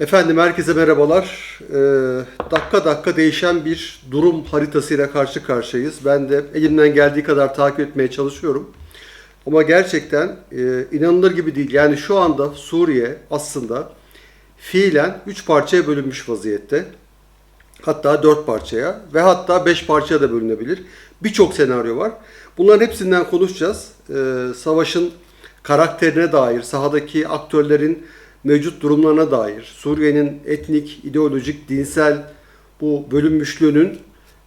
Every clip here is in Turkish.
Efendim herkese merhabalar. Ee, dakika dakika değişen bir durum haritasıyla karşı karşıyayız. Ben de elimden geldiği kadar takip etmeye çalışıyorum. Ama gerçekten e, inanılır gibi değil. Yani şu anda Suriye aslında fiilen 3 parçaya bölünmüş vaziyette. Hatta 4 parçaya ve hatta 5 parçaya da bölünebilir. Birçok senaryo var. Bunların hepsinden konuşacağız. Ee, savaşın karakterine dair, sahadaki aktörlerin mevcut durumlarına dair, Suriye'nin etnik, ideolojik, dinsel bu bölünmüşlüğünün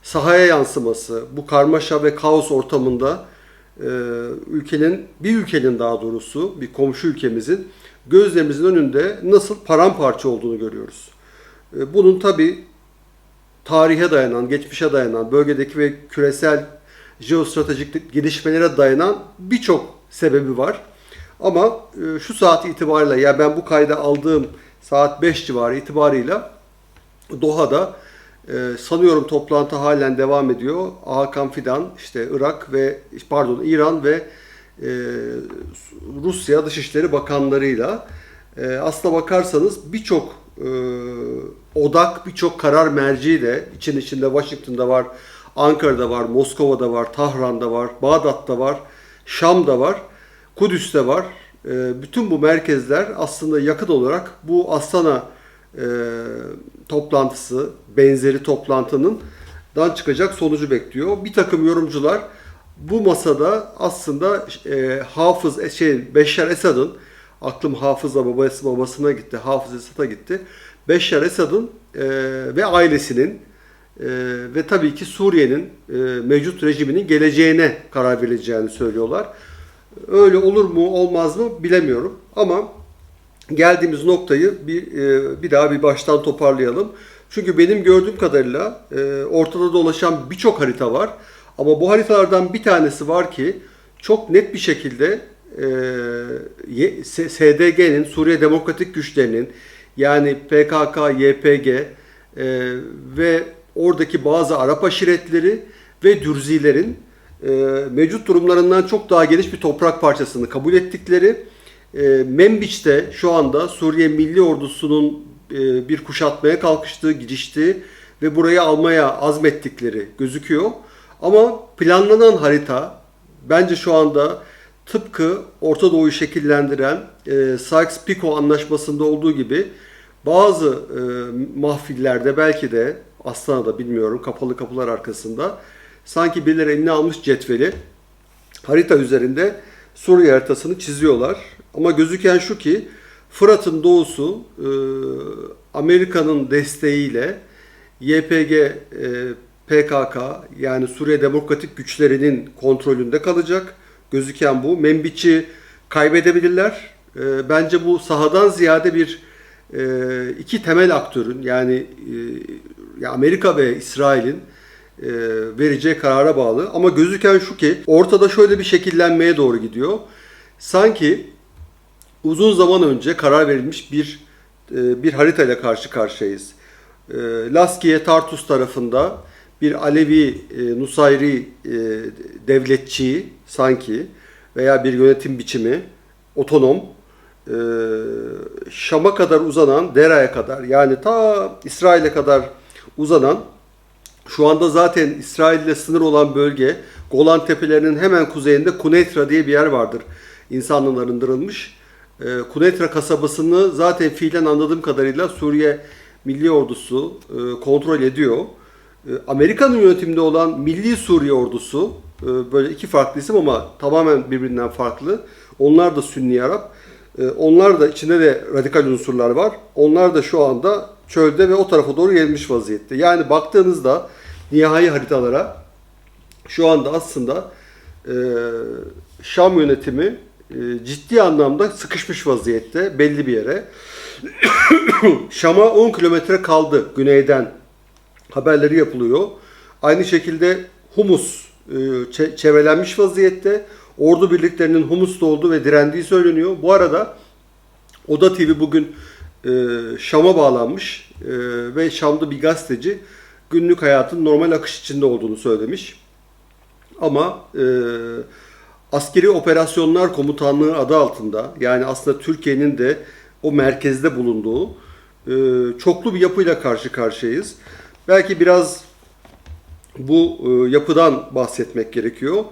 sahaya yansıması, bu karmaşa ve kaos ortamında e, ülkenin, bir ülkenin daha doğrusu, bir komşu ülkemizin gözlerimizin önünde nasıl paramparça olduğunu görüyoruz. E, bunun tabi tarihe dayanan, geçmişe dayanan, bölgedeki ve küresel jeostratejik gelişmelere dayanan birçok sebebi var. Ama e, şu saat itibariyle ya ben bu kayda aldığım saat 5 civarı itibarıyla Doha'da e, sanıyorum toplantı halen devam ediyor. Hakan Fidan işte Irak ve pardon İran ve e, Rusya Dışişleri Bakanlarıyla e, aslına bakarsanız birçok e, odak, birçok karar merci de için içinde Washington'da var, Ankara'da var, Moskova'da var, Tahran'da var, Bağdat'ta var, Şam'da var, Kudüs'te var. E, bütün bu merkezler aslında yakın olarak bu Astana e, toplantısı, benzeri toplantının dan çıkacak sonucu bekliyor. Bir takım yorumcular bu masada aslında e, Hafız şey Beşar Esad'ın aklım Hafız'la babası babasına gitti. Hafız Esad'a gitti. Beşar Esad'ın e, ve ailesinin e, ve tabii ki Suriye'nin e, mevcut rejiminin geleceğine karar verileceğini söylüyorlar. Öyle olur mu olmaz mı bilemiyorum ama geldiğimiz noktayı bir e, bir daha bir baştan toparlayalım. Çünkü benim gördüğüm kadarıyla e, ortada dolaşan birçok harita var. Ama bu haritalardan bir tanesi var ki çok net bir şekilde e, SDG'nin, Suriye Demokratik Güçlerinin yani PKK, YPG ve oradaki bazı Arap aşiretleri ve Dürzilerin e, mevcut durumlarından çok daha geniş bir toprak parçasını kabul ettikleri e, Membiç'te şu anda Suriye Milli Ordusu'nun e, bir kuşatmaya kalkıştığı, giriştiği ve burayı almaya azmettikleri gözüküyor. Ama planlanan harita bence şu anda tıpkı Orta Doğu'yu şekillendiren e, Sykes-Picot anlaşmasında olduğu gibi bazı e, mahfillerde belki de Astana'da bilmiyorum kapalı kapılar arkasında sanki birileri eline almış cetveli harita üzerinde Suriye haritasını çiziyorlar. Ama gözüken şu ki Fırat'ın doğusu e, Amerika'nın desteğiyle YPG, e, PKK yani Suriye Demokratik Güçlerinin kontrolünde kalacak. Gözüken bu. Membiç'i kaybedebilirler. E, bence bu sahadan ziyade bir e, iki temel aktörün yani e, Amerika ve İsrail'in vereceği karara bağlı. Ama gözüken şu ki ortada şöyle bir şekillenmeye doğru gidiyor. Sanki uzun zaman önce karar verilmiş bir e, bir haritayla karşı karşıyayız. E, Laskiye Tartus tarafında bir Alevi e, Nusayri devletçi sanki veya bir yönetim biçimi otonom Şam'a kadar uzanan Dera'ya kadar yani ta İsrail'e kadar uzanan şu anda zaten İsrail ile sınır olan bölge Golan Tepelerinin hemen kuzeyinde Kuneitra diye bir yer vardır. İnsanlığın arındırılmış. E, Kuneitra kasabasını zaten fiilen anladığım kadarıyla Suriye Milli Ordusu e, kontrol ediyor. E, Amerika'nın yönetiminde olan Milli Suriye Ordusu e, böyle iki farklı isim ama tamamen birbirinden farklı. Onlar da Sünni Arap. E, onlar da içinde de radikal unsurlar var. Onlar da şu anda çölde ve o tarafa doğru gelmiş vaziyette. Yani baktığınızda nihai haritalara şu anda aslında e, Şam yönetimi e, ciddi anlamda sıkışmış vaziyette belli bir yere. Şam'a 10 kilometre kaldı güneyden haberleri yapılıyor. Aynı şekilde Humus e, çevrelenmiş vaziyette. Ordu birliklerinin Humus'ta olduğu ve direndiği söyleniyor. Bu arada Oda TV bugün e, Şam'a bağlanmış ve Şam'da bir gazeteci günlük hayatın normal akış içinde olduğunu söylemiş. Ama e, Askeri Operasyonlar Komutanlığı adı altında yani aslında Türkiye'nin de o merkezde bulunduğu e, çoklu bir yapıyla karşı karşıyayız. Belki biraz bu e, yapıdan bahsetmek gerekiyor.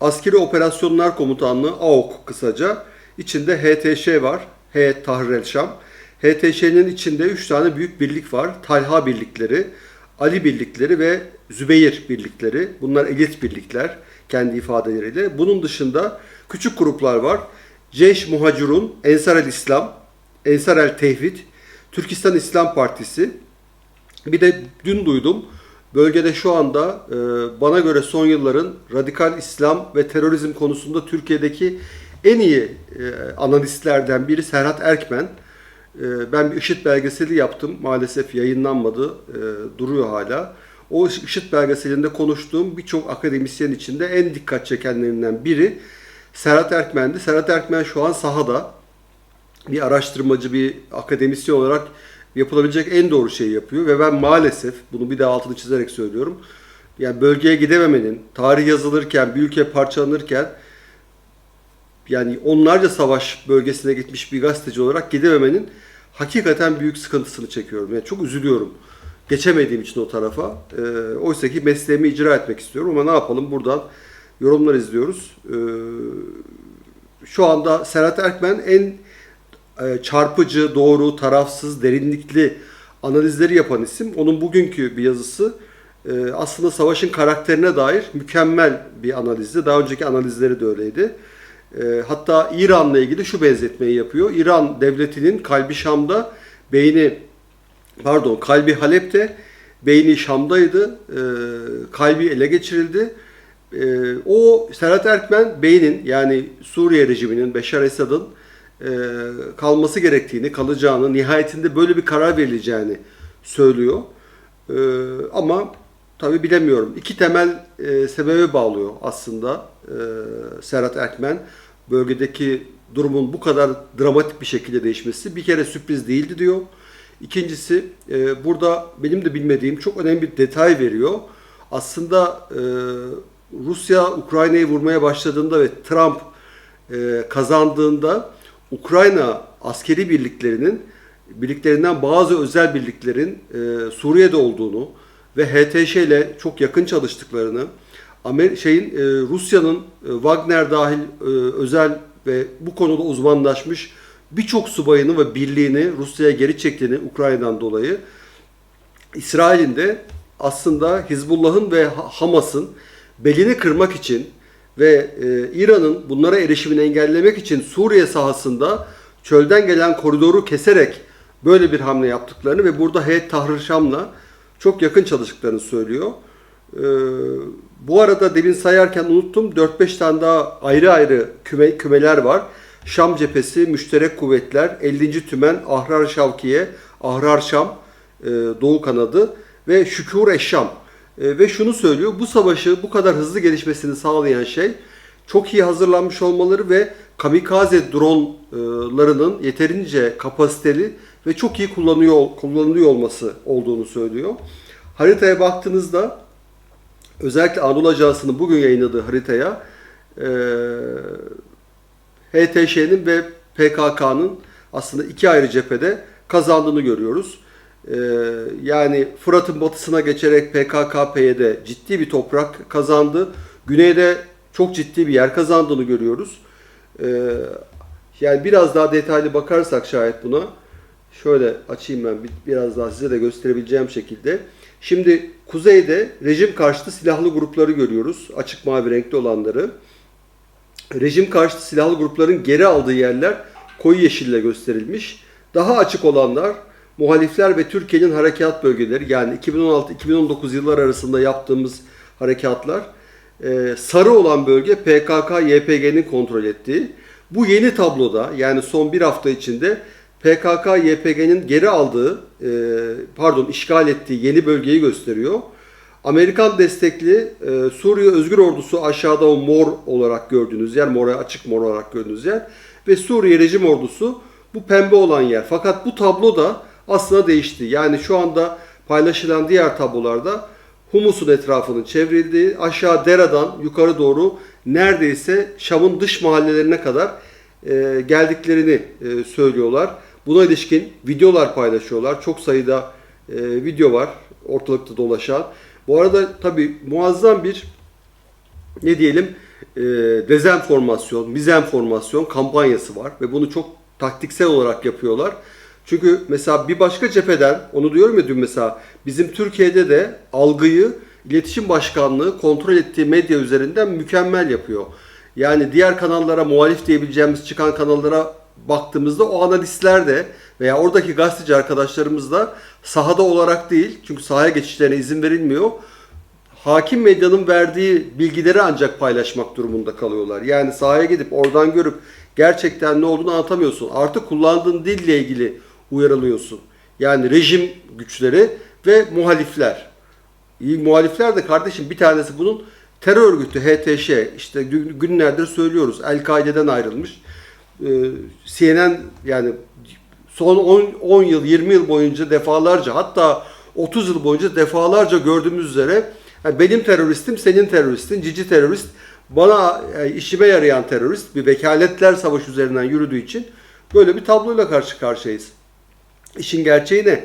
Askeri Operasyonlar Komutanlığı AOK kısaca. İçinde HTŞ var. Heyet Tahrir el Şam. HTŞ'nin içinde 3 tane büyük birlik var. Talha birlikleri, Ali birlikleri ve Zübeyir birlikleri. Bunlar elit birlikler kendi ifadeleriyle. Bunun dışında küçük gruplar var. Ceyş Muhacirun, Ensar el İslam, Ensar el Tevhid, Türkistan İslam Partisi, bir de dün duydum. Bölgede şu anda e, bana göre son yılların radikal İslam ve terörizm konusunda Türkiye'deki en iyi e, analistlerden biri Serhat Erkmen. E, ben bir IŞİD belgeseli yaptım. Maalesef yayınlanmadı. E, duruyor hala. O IŞİD belgeselinde konuştuğum birçok akademisyen içinde en dikkat çekenlerinden biri Serhat Erkmen'di. Serhat Erkmen şu an sahada bir araştırmacı, bir akademisyen olarak yapılabilecek en doğru şeyi yapıyor ve ben maalesef bunu bir daha altını çizerek söylüyorum. Yani bölgeye gidememenin, tarih yazılırken, bir ülke parçalanırken yani onlarca savaş bölgesine gitmiş bir gazeteci olarak gidememenin hakikaten büyük sıkıntısını çekiyorum. Yani çok üzülüyorum. Geçemediğim için o tarafa. E, Oysa ki mesleğimi icra etmek istiyorum ama ne yapalım buradan yorumlar izliyoruz. E, şu anda Serhat Erkmen en e, çarpıcı, doğru, tarafsız, derinlikli analizleri yapan isim. Onun bugünkü bir yazısı e, aslında savaşın karakterine dair mükemmel bir analizdi. Daha önceki analizleri de öyleydi. E, Hatta İran'la ilgili şu benzetmeyi yapıyor. İran devletinin kalbi Şam'da, beyni pardon kalbi Halep'te, beyni Şam'daydı. E, Kalbi ele geçirildi. E, O Serhat Erkmen beynin yani Suriye rejiminin, Beşar Esad'ın e, kalması gerektiğini, kalacağını, nihayetinde böyle bir karar verileceğini söylüyor. Ama tabi bilemiyorum. İki temel e, sebebe bağlıyor aslında e, Serhat Erkmen. Bölgedeki durumun bu kadar dramatik bir şekilde değişmesi bir kere sürpriz değildi diyor. İkincisi e, burada benim de bilmediğim çok önemli bir detay veriyor. Aslında e, Rusya Ukrayna'yı vurmaya başladığında ve Trump e, kazandığında Ukrayna askeri birliklerinin birliklerinden bazı özel birliklerin e, Suriye'de olduğunu ve HTŞ ile çok yakın çalıştıklarını, Amer şeyin e, Rusya'nın e, Wagner dahil e, özel ve bu konuda uzmanlaşmış birçok subayını ve birliğini Rusya'ya geri çektiğini Ukrayna'dan dolayı İsrail'in de aslında Hizbullah'ın ve Hamas'ın belini kırmak için ve e, İran'ın bunlara erişimini engellemek için Suriye sahasında çölden gelen koridoru keserek böyle bir hamle yaptıklarını ve burada Heyet Tahrir Şam'la çok yakın çalıştıklarını söylüyor. E, bu arada demin sayarken unuttum 4-5 tane daha ayrı ayrı küme, kümeler var. Şam cephesi, müşterek kuvvetler, 50. tümen, Ahrar Şavkiye, Ahrar Şam, e, Doğu kanadı ve Şükür Eşşam. E, ve şunu söylüyor, bu savaşı bu kadar hızlı gelişmesini sağlayan şey çok iyi hazırlanmış olmaları ve kamikaze dronlarının yeterince kapasiteli ve çok iyi kullanıyor kullanılıyor olması olduğunu söylüyor. Haritaya baktığınızda özellikle Anadolu Ajansı'nın bugün yayınladığı haritaya e, HTŞ'nin ve PKK'nın aslında iki ayrı cephede kazandığını görüyoruz. Ee, yani Fırat'ın batısına geçerek PKK-PYD ciddi bir toprak kazandı. Güneyde çok ciddi bir yer kazandığını görüyoruz. Ee, yani biraz daha detaylı bakarsak şayet buna, şöyle açayım ben biraz daha size de gösterebileceğim şekilde. Şimdi kuzeyde rejim karşıtı silahlı grupları görüyoruz. Açık mavi renkli olanları. Rejim karşıtı silahlı grupların geri aldığı yerler koyu yeşille gösterilmiş. Daha açık olanlar muhalifler ve Türkiye'nin harekat bölgeleri yani 2016-2019 yıllar arasında yaptığımız harekatlar e, sarı olan bölge PKK-YPG'nin kontrol ettiği. Bu yeni tabloda yani son bir hafta içinde PKK-YPG'nin geri aldığı, e, pardon işgal ettiği yeni bölgeyi gösteriyor. Amerikan destekli e, Suriye Özgür Ordusu aşağıda o mor olarak gördüğünüz yer, mora açık mor olarak gördüğünüz yer ve Suriye Rejim Ordusu bu pembe olan yer. Fakat bu tablo da aslında değişti. Yani şu anda paylaşılan diğer tablolarda humusun etrafının çevrildiği, aşağı Dera'dan yukarı doğru neredeyse Şam'ın dış mahallelerine kadar e, geldiklerini e, söylüyorlar. Buna ilişkin videolar paylaşıyorlar. Çok sayıda e, video var ortalıkta dolaşan. Bu arada tabii muazzam bir ne diyelim e, dezenformasyon, mizenformasyon kampanyası var ve bunu çok taktiksel olarak yapıyorlar. Çünkü mesela bir başka cepheden, onu diyorum ya dün mesela bizim Türkiye'de de algıyı iletişim başkanlığı kontrol ettiği medya üzerinden mükemmel yapıyor. Yani diğer kanallara muhalif diyebileceğimiz çıkan kanallara baktığımızda o analistler de veya oradaki gazeteci arkadaşlarımız da sahada olarak değil çünkü sahaya geçişlerine izin verilmiyor hakim medyanın verdiği bilgileri ancak paylaşmak durumunda kalıyorlar. Yani sahaya gidip oradan görüp gerçekten ne olduğunu anlatamıyorsun. Artık kullandığın dille ilgili uyarılıyorsun. Yani rejim güçleri ve muhalifler. İyi muhalifler de kardeşim bir tanesi bunun terör örgütü HTŞ işte gün- günlerdir söylüyoruz El-Kaide'den ayrılmış. Ee, CNN yani son 10, 10 yıl 20 yıl boyunca defalarca hatta 30 yıl boyunca defalarca gördüğümüz üzere yani benim teröristim senin teröristin cici terörist bana e, işime yarayan terörist bir vekaletler savaşı üzerinden yürüdüğü için böyle bir tabloyla karşı karşıyayız. İşin gerçeği ne?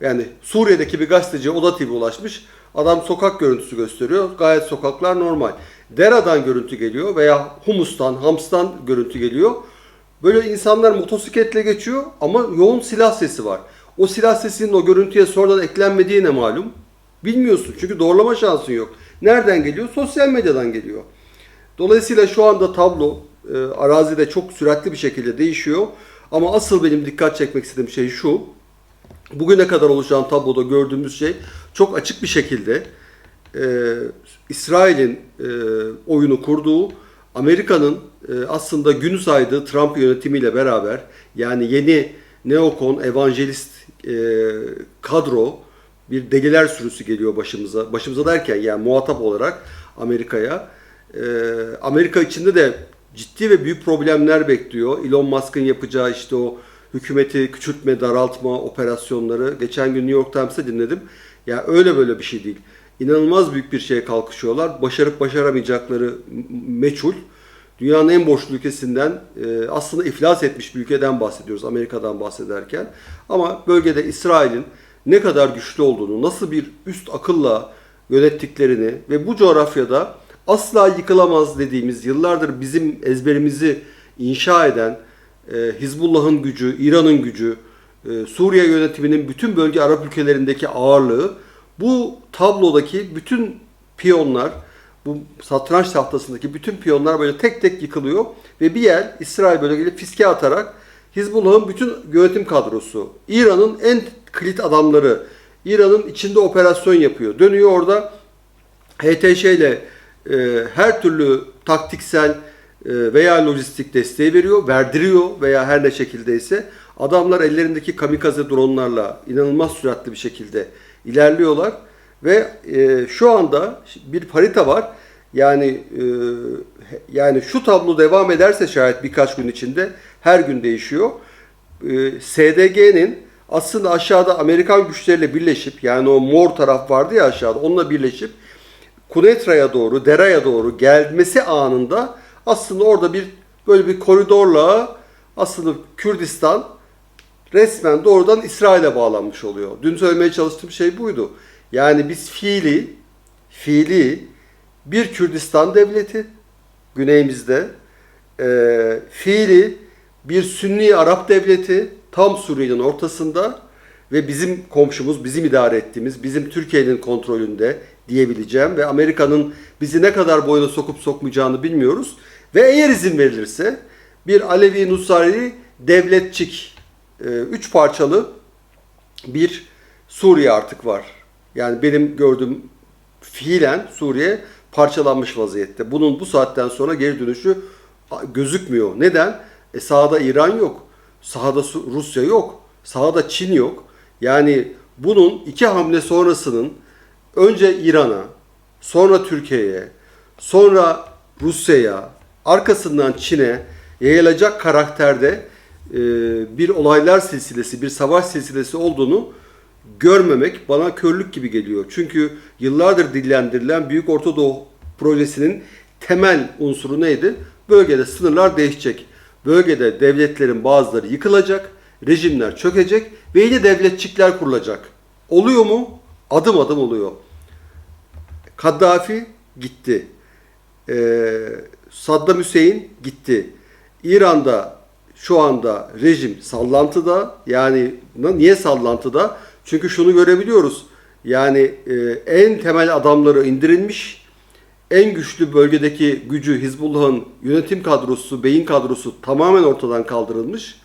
Yani Suriye'deki bir gazeteci Oda TV ulaşmış. Adam sokak görüntüsü gösteriyor. Gayet sokaklar normal. Dera'dan görüntü geliyor veya Humus'tan, Hams'tan görüntü geliyor. Böyle insanlar motosikletle geçiyor ama yoğun silah sesi var. O silah sesinin o görüntüye sonradan eklenmediği ne malum? Bilmiyorsun çünkü doğrulama şansın yok. Nereden geliyor? Sosyal medyadan geliyor. Dolayısıyla şu anda tablo e, arazide çok süratli bir şekilde değişiyor. Ama asıl benim dikkat çekmek istediğim şey şu. Bugüne kadar oluşan tabloda gördüğümüz şey çok açık bir şekilde e, İsrail'in e, oyunu kurduğu, Amerika'nın e, aslında günü saydığı Trump yönetimiyle beraber yani yeni neokon, evangelist e, kadro bir deliler sürüsü geliyor başımıza. Başımıza derken yani muhatap olarak Amerika'ya. E, Amerika içinde de ciddi ve büyük problemler bekliyor. Elon Musk'ın yapacağı işte o hükümeti küçültme, daraltma operasyonları. Geçen gün New York Times'ta dinledim. Ya öyle böyle bir şey değil. İnanılmaz büyük bir şeye kalkışıyorlar. Başarıp başaramayacakları meçhul. Dünyanın en borçlu ülkesinden e, aslında iflas etmiş bir ülkeden bahsediyoruz Amerika'dan bahsederken. Ama bölgede İsrail'in ne kadar güçlü olduğunu, nasıl bir üst akılla yönettiklerini ve bu coğrafyada asla yıkılamaz dediğimiz yıllardır bizim ezberimizi inşa eden e, Hizbullah'ın gücü, İran'ın gücü, e, Suriye yönetiminin bütün bölge Arap ülkelerindeki ağırlığı bu tablodaki bütün piyonlar, bu satranç tahtasındaki bütün piyonlar böyle tek tek yıkılıyor ve bir yer İsrail böyle gelip fiske atarak Hizbullah'ın bütün yönetim kadrosu, İran'ın en kilit adamları, İran'ın içinde operasyon yapıyor. Dönüyor orada HTŞ ile e, her türlü taktiksel e, veya lojistik desteği veriyor, verdiriyor veya her ne şekildeyse adamlar ellerindeki kamikaze dronlarla inanılmaz süratli bir şekilde ilerliyorlar ve e, şu anda bir harita var. Yani e, yani şu tablo devam ederse şayet birkaç gün içinde her gün değişiyor. E, SDG'nin aslında aşağıda Amerikan güçleriyle birleşip yani o mor taraf vardı ya aşağıda onunla birleşip Kunetra'ya doğru, Dera'ya doğru gelmesi anında aslında orada bir böyle bir koridorla aslında Kürdistan resmen doğrudan İsrail'e bağlanmış oluyor. Dün söylemeye çalıştığım şey buydu. Yani biz fiili, fiili bir Kürdistan devleti güneyimizde, e, fiili bir Sünni Arap devleti tam Suriye'nin ortasında ve bizim komşumuz, bizim idare ettiğimiz, bizim Türkiye'nin kontrolünde diyebileceğim ve Amerika'nın bizi ne kadar boyuna sokup sokmayacağını bilmiyoruz. Ve eğer izin verilirse bir Alevi Nusayri devletçik, üç parçalı bir Suriye artık var. Yani benim gördüğüm fiilen Suriye parçalanmış vaziyette. Bunun bu saatten sonra geri dönüşü gözükmüyor. Neden? E sahada İran yok. Sahada Rusya yok. Sahada Çin yok. Yani bunun iki hamle sonrasının önce İran'a, sonra Türkiye'ye, sonra Rusya'ya, arkasından Çin'e yayılacak karakterde bir olaylar silsilesi, bir savaş silsilesi olduğunu görmemek bana körlük gibi geliyor. Çünkü yıllardır dillendirilen Büyük Orta Doğu projesinin temel unsuru neydi? Bölgede sınırlar değişecek. Bölgede devletlerin bazıları yıkılacak, rejimler çökecek ve yeni devletçikler kurulacak. Oluyor mu? Adım adım oluyor. Kaddafi gitti. Ee, Saddam Hüseyin gitti. İran'da şu anda rejim sallantıda. Yani niye sallantıda? Çünkü şunu görebiliyoruz. Yani e, en temel adamları indirilmiş. En güçlü bölgedeki gücü Hizbullah'ın yönetim kadrosu, beyin kadrosu tamamen ortadan kaldırılmış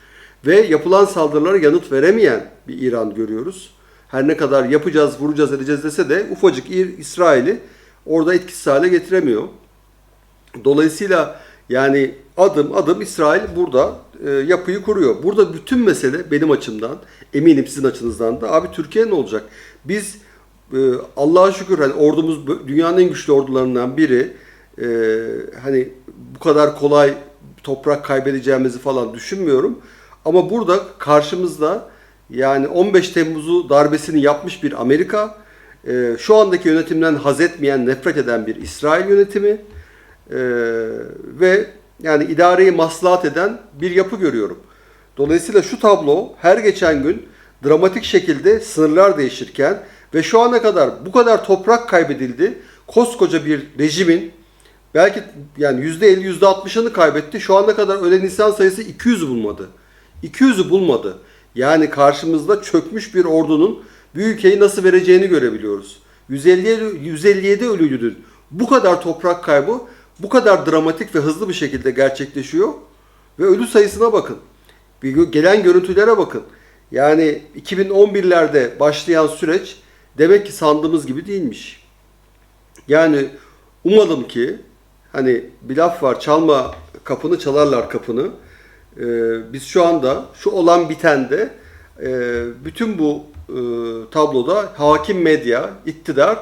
ve yapılan saldırılara yanıt veremeyen bir İran görüyoruz. Her ne kadar yapacağız, vuracağız, edeceğiz dese de ufacık İsrail'i orada etkisiz hale getiremiyor. Dolayısıyla yani adım adım İsrail burada e, yapıyı kuruyor. Burada bütün mesele benim açımdan, eminim sizin açınızdan da abi Türkiye ne olacak? Biz e, Allah'a şükür hani ordumuz dünyanın en güçlü ordularından biri. E, hani bu kadar kolay toprak kaybedeceğimizi falan düşünmüyorum. Ama burada karşımızda yani 15 Temmuz'u darbesini yapmış bir Amerika, şu andaki yönetimden haz etmeyen, nefret eden bir İsrail yönetimi, ve yani idareyi maslahat eden bir yapı görüyorum. Dolayısıyla şu tablo her geçen gün dramatik şekilde sınırlar değişirken ve şu ana kadar bu kadar toprak kaybedildi. Koskoca bir rejimin belki yani %50 %60'ını kaybetti. Şu ana kadar ölen insan sayısı 200'ü bulmadı. 200'ü bulmadı. Yani karşımızda çökmüş bir ordunun bir ülkeyi nasıl vereceğini görebiliyoruz. 157, 157 ölüydü. Bu kadar toprak kaybı bu kadar dramatik ve hızlı bir şekilde gerçekleşiyor. Ve ölü sayısına bakın. Bir gelen görüntülere bakın. Yani 2011'lerde başlayan süreç demek ki sandığımız gibi değilmiş. Yani umalım ki hani bir laf var çalma kapını çalarlar kapını. Ee, biz şu anda şu olan bitende e, bütün bu e, tabloda hakim medya, iktidar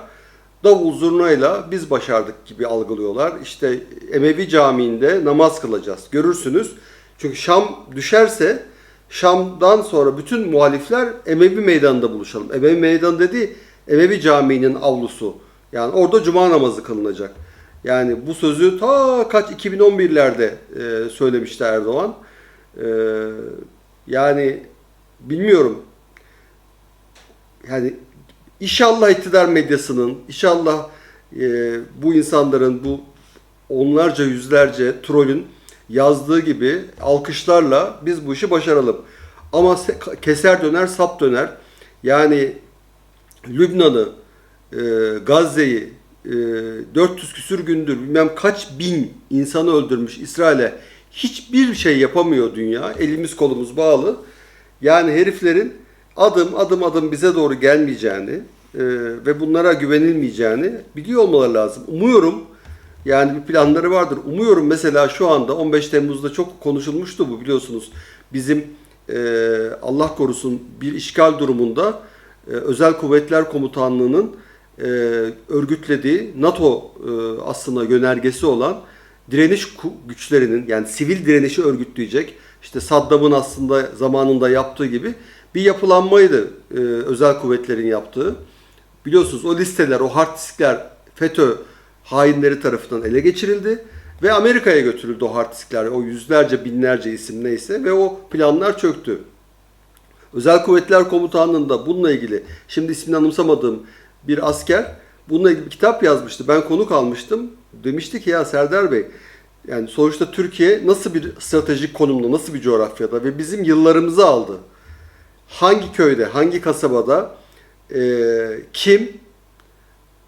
davul zurnayla biz başardık gibi algılıyorlar. İşte Emevi Camii'nde namaz kılacağız. Görürsünüz. Çünkü Şam düşerse Şam'dan sonra bütün muhalifler Emevi Meydanı'nda buluşalım. Emevi Meydanı dediği Emevi Camii'nin avlusu. Yani orada cuma namazı kılınacak. Yani bu sözü ta kaç 2011'lerde e, söylemişti Erdoğan. E, yani bilmiyorum. Yani İnşallah iktidar medyasının, inşallah e, bu insanların, bu onlarca yüzlerce trolün yazdığı gibi alkışlarla biz bu işi başaralım. Ama se- keser döner, sap döner. Yani Lübnan'ı, e, Gazze'yi e, 400 küsür gündür bilmem kaç bin insanı öldürmüş İsrail'e hiçbir şey yapamıyor dünya. Elimiz kolumuz bağlı. Yani heriflerin adım adım adım bize doğru gelmeyeceğini e, ve bunlara güvenilmeyeceğini biliyor olmaları lazım. Umuyorum yani bir planları vardır. Umuyorum mesela şu anda 15 Temmuz'da çok konuşulmuştu bu biliyorsunuz. Bizim e, Allah korusun bir işgal durumunda e, Özel Kuvvetler Komutanlığı'nın e, örgütlediği NATO e, aslında yönergesi olan direniş güçlerinin yani sivil direnişi örgütleyecek işte Saddam'ın aslında zamanında yaptığı gibi bir yapılanmaydı e, özel kuvvetlerin yaptığı. Biliyorsunuz o listeler, o hard diskler FETÖ hainleri tarafından ele geçirildi ve Amerika'ya götürüldü o hard diskler. O yüzlerce, binlerce isim neyse ve o planlar çöktü. Özel Kuvvetler Komutanlığı'nda bununla ilgili şimdi ismini anımsamadığım bir asker bununla ilgili bir kitap yazmıştı. Ben konuk almıştım. Demişti ki ya Serdar Bey yani sonuçta Türkiye nasıl bir stratejik konumda, nasıl bir coğrafyada ve bizim yıllarımızı aldı. Hangi köyde, hangi kasabada e, kim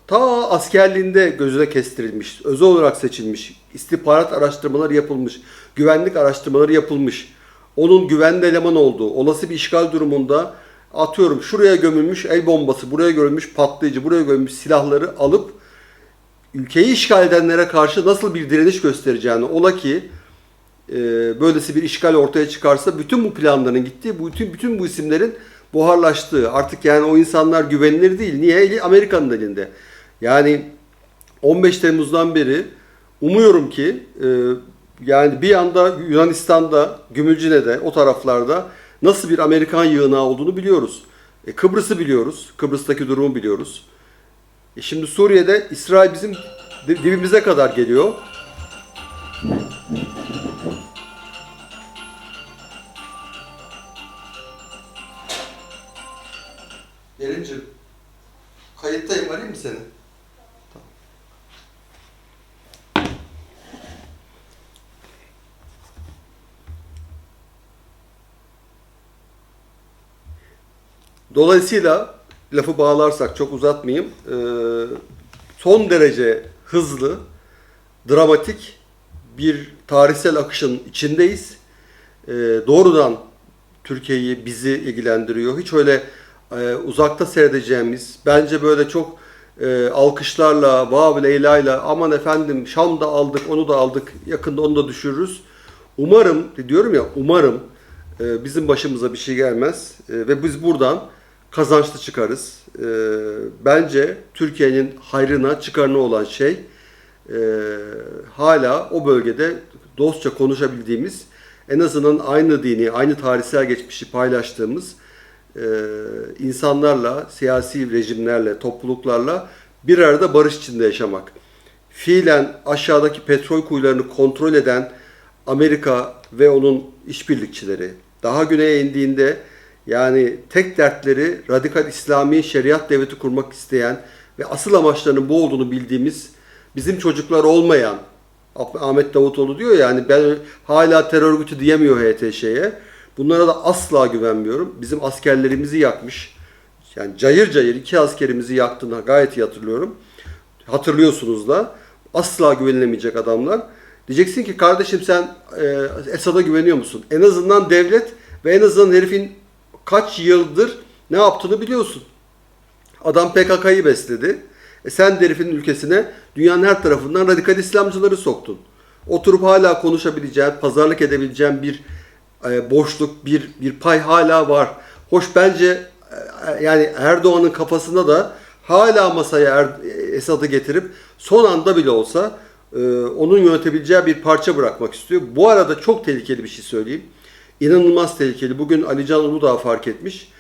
ta askerliğinde gözüne kestirilmiş, özel olarak seçilmiş, istihbarat araştırmaları yapılmış, güvenlik araştırmaları yapılmış, onun güvenli eleman olduğu, olası bir işgal durumunda atıyorum şuraya gömülmüş el bombası, buraya gömülmüş patlayıcı, buraya gömülmüş silahları alıp ülkeyi işgal edenlere karşı nasıl bir direniş göstereceğini, ola ki e, böylesi bir işgal ortaya çıkarsa bütün bu planların gittiği, bütün bütün bu isimlerin buharlaştığı, artık yani o insanlar güvenilir değil. Niye? Amerika'nın elinde. Yani 15 Temmuz'dan beri umuyorum ki e, yani bir anda Yunanistan'da, Gümülcine'de, o taraflarda nasıl bir Amerikan yığınağı olduğunu biliyoruz. E, Kıbrıs'ı biliyoruz. Kıbrıs'taki durumu biliyoruz. E, şimdi Suriye'de İsrail bizim di- dibimize kadar geliyor. Dolayısıyla lafı bağlarsak çok uzatmayayım. Ee, son derece hızlı, dramatik bir tarihsel akışın içindeyiz. Ee, doğrudan Türkiye'yi bizi ilgilendiriyor. Hiç öyle e, uzakta seyredeceğimiz, bence böyle çok e, alkışlarla, vav leyla'yla aman efendim Şam'da aldık, onu da aldık, yakında onu da düşürürüz. Umarım, diyorum ya umarım e, bizim başımıza bir şey gelmez E, ve biz buradan kazançlı çıkarız. E, bence Türkiye'nin hayrına, çıkarına olan şey e, hala o bölgede dostça konuşabildiğimiz, en azından aynı dini, aynı tarihsel geçmişi paylaştığımız e, insanlarla, siyasi rejimlerle, topluluklarla bir arada barış içinde yaşamak. Fiilen aşağıdaki petrol kuyularını kontrol eden Amerika ve onun işbirlikçileri daha güneye indiğinde yani tek dertleri radikal İslami şeriat devleti kurmak isteyen ve asıl amaçlarının bu olduğunu bildiğimiz bizim çocuklar olmayan Ahmet Davutoğlu diyor yani ben hala terör örgütü diyemiyor HTŞ'ye. Bunlara da asla güvenmiyorum. Bizim askerlerimizi yakmış. Yani cayır cayır iki askerimizi yaktığını gayet iyi hatırlıyorum. Hatırlıyorsunuz da. Asla güvenilemeyecek adamlar. Diyeceksin ki kardeşim sen e, Esad'a güveniyor musun? En azından devlet ve en azından herifin kaç yıldır ne yaptığını biliyorsun. Adam PKK'yı besledi. E sen de ülkesine dünyanın her tarafından radikal İslamcıları soktun. Oturup hala konuşabileceğin, pazarlık edebileceğin bir e, boşluk, bir bir pay hala var. Hoş bence e, yani Erdoğan'ın kafasında da hala masaya er, Esad'ı getirip son anda bile olsa e, onun yönetebileceği bir parça bırakmak istiyor. Bu arada çok tehlikeli bir şey söyleyeyim. İnanılmaz tehlikeli. Bugün Ali Can Uludağ fark etmiş.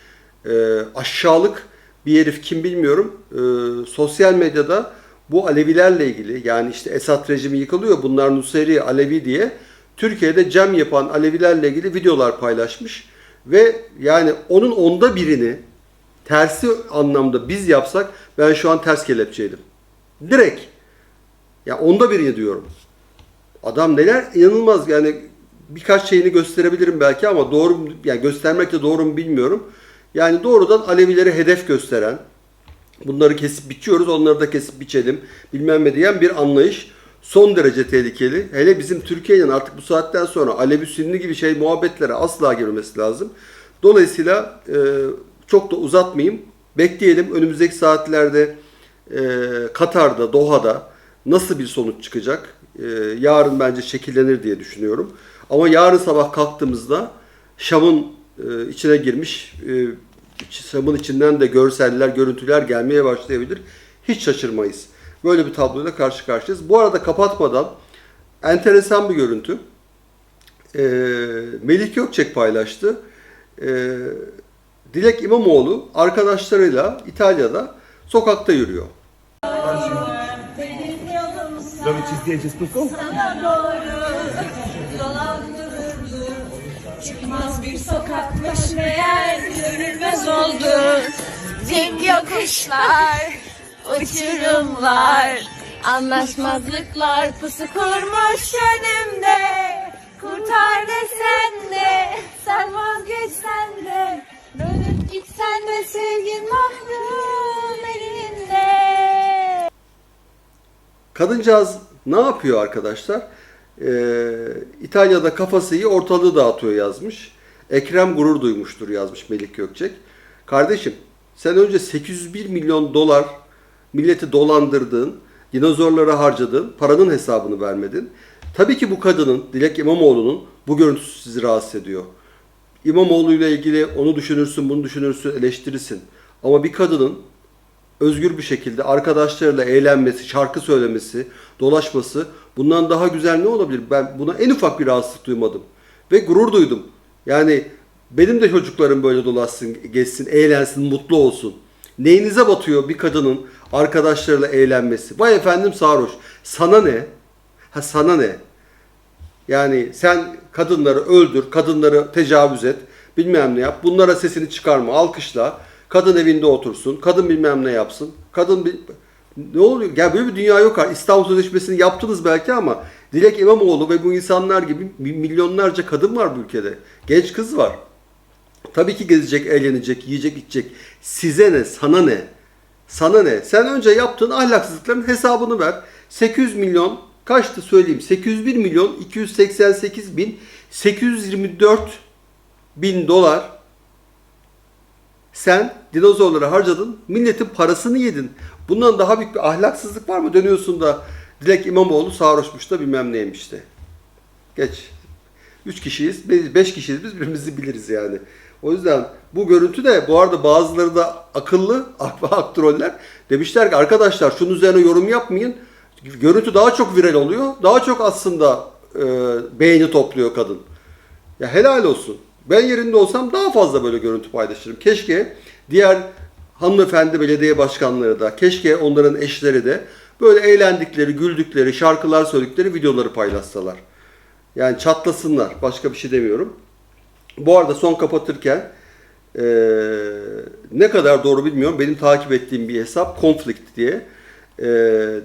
E, aşağılık bir herif kim bilmiyorum. E, sosyal medyada bu Alevilerle ilgili yani işte Esad rejimi yıkılıyor bunlar Nusayri Alevi diye Türkiye'de cem yapan Alevilerle ilgili videolar paylaşmış ve yani onun onda birini tersi anlamda biz yapsak ben şu an ters kelepçeydim. Direkt. Ya onda birini diyorum. Adam neler inanılmaz yani birkaç şeyini gösterebilirim belki ama doğru yani göstermekle doğru mu bilmiyorum. Yani doğrudan Alevileri hedef gösteren, bunları kesip biçiyoruz, onları da kesip biçelim, bilmem ne diyen bir anlayış son derece tehlikeli. Hele bizim Türkiye'nin artık bu saatten sonra Alevi Sünni gibi şey muhabbetlere asla girmesi lazım. Dolayısıyla e, çok da uzatmayayım. Bekleyelim önümüzdeki saatlerde e, Katar'da, Doha'da nasıl bir sonuç çıkacak? E, yarın bence şekillenir diye düşünüyorum. Ama yarın sabah kalktığımızda Şam'ın e, içine girmiş, e, Şam'ın içinden de görseller, görüntüler gelmeye başlayabilir. Hiç şaşırmayız. Böyle bir tabloyla karşı karşıyayız. Bu arada kapatmadan enteresan bir görüntü. E, Melih Gökçek paylaştı. E, Dilek İmamoğlu arkadaşlarıyla İtalya'da sokakta yürüyor. Dove ci spieghi tutto? Sana Çıkmaz bir sokakmış meğer görünmez oldu. Dik yokuşlar, uçurumlar Anlaşmazlıklar pusu kurmuş önümde. Kurtar desen de, sen vazgeçsen de. Dönüp gitsen de sevgin mahrum elinde. Kadıncağız ne yapıyor arkadaşlar? Ee, İtalya'da kafası iyi ortalığı dağıtıyor yazmış. Ekrem gurur duymuştur yazmış Melik Gökçek. Kardeşim sen önce 801 milyon dolar milleti dolandırdığın, dinozorlara harcadığın paranın hesabını vermedin. Tabii ki bu kadının, Dilek İmamoğlu'nun bu görüntüsü sizi rahatsız ediyor. İmamoğlu ile ilgili onu düşünürsün, bunu düşünürsün, eleştirirsin. Ama bir kadının özgür bir şekilde arkadaşlarıyla eğlenmesi, şarkı söylemesi, dolaşması bundan daha güzel ne olabilir? Ben buna en ufak bir rahatsızlık duymadım. Ve gurur duydum. Yani benim de çocuklarım böyle dolaşsın, geçsin, eğlensin, mutlu olsun. Neyinize batıyor bir kadının arkadaşlarıyla eğlenmesi? Vay efendim sarhoş. Sana ne? Ha sana ne? Yani sen kadınları öldür, kadınları tecavüz et, bilmem ne yap. Bunlara sesini çıkarma, alkışla. Kadın evinde otursun, kadın bilmem ne yapsın, kadın bir... Ne oluyor? Ya böyle bir dünya yok. ha. İstanbul Sözleşmesi'ni yaptınız belki ama Dilek İmamoğlu ve bu insanlar gibi milyonlarca kadın var bu ülkede. Genç kız var. Tabii ki gezecek, eğlenecek, yiyecek, içecek. Size ne, sana ne? Sana ne? Sen önce yaptığın ahlaksızlıkların hesabını ver. 800 milyon kaçtı söyleyeyim. 801 milyon 288 bin 824 bin dolar sen dinozorlara harcadın. Milletin parasını yedin. Bundan daha büyük bir ahlaksızlık var mı? Dönüyorsun da Dilek İmamoğlu sarhoşmuş da bilmem neymiş de. Geç. Üç kişiyiz, be- beş kişiyiz biz birbirimizi biliriz yani. O yüzden bu görüntü de bu arada bazıları da akıllı aktroller demişler ki arkadaşlar şunun üzerine yorum yapmayın. Görüntü daha çok viral oluyor. Daha çok aslında e, beğeni topluyor kadın. Ya helal olsun. Ben yerinde olsam daha fazla böyle görüntü paylaşırım. Keşke diğer hanımefendi belediye başkanları da, keşke onların eşleri de böyle eğlendikleri, güldükleri, şarkılar söyledikleri videoları paylaşsalar. Yani çatlasınlar. Başka bir şey demiyorum. Bu arada son kapatırken eee, ne kadar doğru bilmiyorum. Benim takip ettiğim bir hesap Conflict diye. Eee,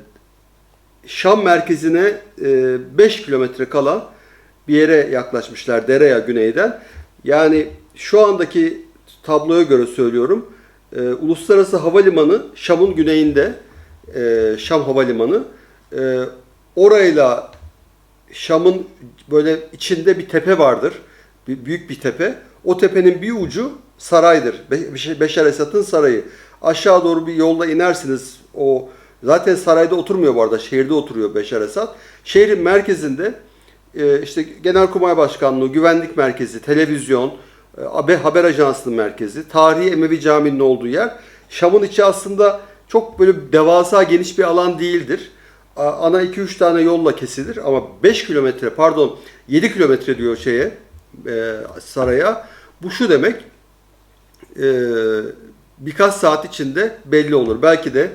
Şam merkezine 5 kilometre kalan bir yere yaklaşmışlar Dereya güneyden. Yani şu andaki tabloya göre söylüyorum. e, Uluslararası Havalimanı Şam'ın güneyinde. e, Şam Havalimanı. E, orayla Şam'ın böyle içinde bir tepe vardır. Bir, büyük bir tepe. O tepenin bir ucu saraydır. Be- Beş- Beşar Esad'ın sarayı. Aşağı doğru bir yolda inersiniz. O zaten sarayda oturmuyor bu arada. Şehirde oturuyor Beşar Esad. Şehrin merkezinde e, işte Genelkurmay Başkanlığı, Güvenlik Merkezi, televizyon, e, haber, ajansının merkezi, tarihi Emevi Camii'nin olduğu yer. Şam'ın içi aslında çok böyle devasa geniş bir alan değildir. Ana 2-3 tane yolla kesilir ama 5 kilometre pardon 7 kilometre diyor şeye e, saraya. Bu şu demek e, birkaç saat içinde belli olur. Belki de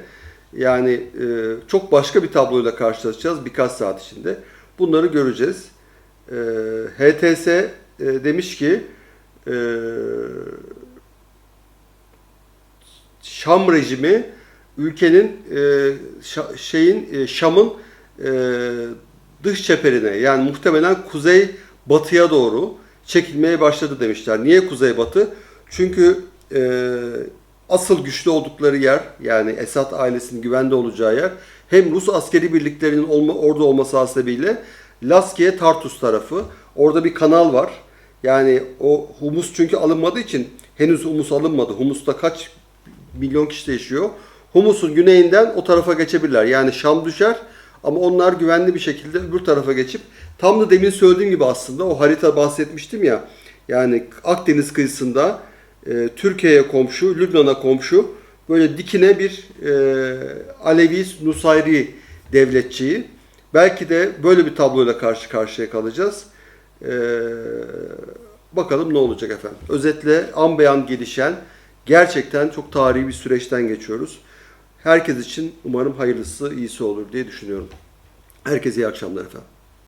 yani e, çok başka bir tabloyla karşılaşacağız birkaç saat içinde. Bunları göreceğiz. E, HTS e, demiş ki e, Şam rejimi ülkenin e, şa- şeyin e, Şam'ın e, dış çeperine yani muhtemelen kuzey batıya doğru çekilmeye başladı demişler. Niye kuzey batı? Çünkü e, asıl güçlü oldukları yer yani Esad ailesinin güvende olacağı yer hem Rus askeri birliklerinin olma, orada olması hasebiyle Laskiye Tartus tarafı. Orada bir kanal var. Yani o humus çünkü alınmadığı için henüz humus alınmadı. Humus'ta kaç milyon kişi yaşıyor. Humus'un güneyinden o tarafa geçebilirler. Yani Şam düşer ama onlar güvenli bir şekilde öbür tarafa geçip tam da demin söylediğim gibi aslında o harita bahsetmiştim ya. Yani Akdeniz kıyısında e, Türkiye'ye komşu, Lübnan'a komşu böyle dikine bir e, Alevi Nusayri devletçiyi. Belki de böyle bir tabloyla karşı karşıya kalacağız. E, bakalım ne olacak efendim. Özetle an beyan gelişen gerçekten çok tarihi bir süreçten geçiyoruz. Herkes için umarım hayırlısı, iyisi olur diye düşünüyorum. Herkese iyi akşamlar efendim.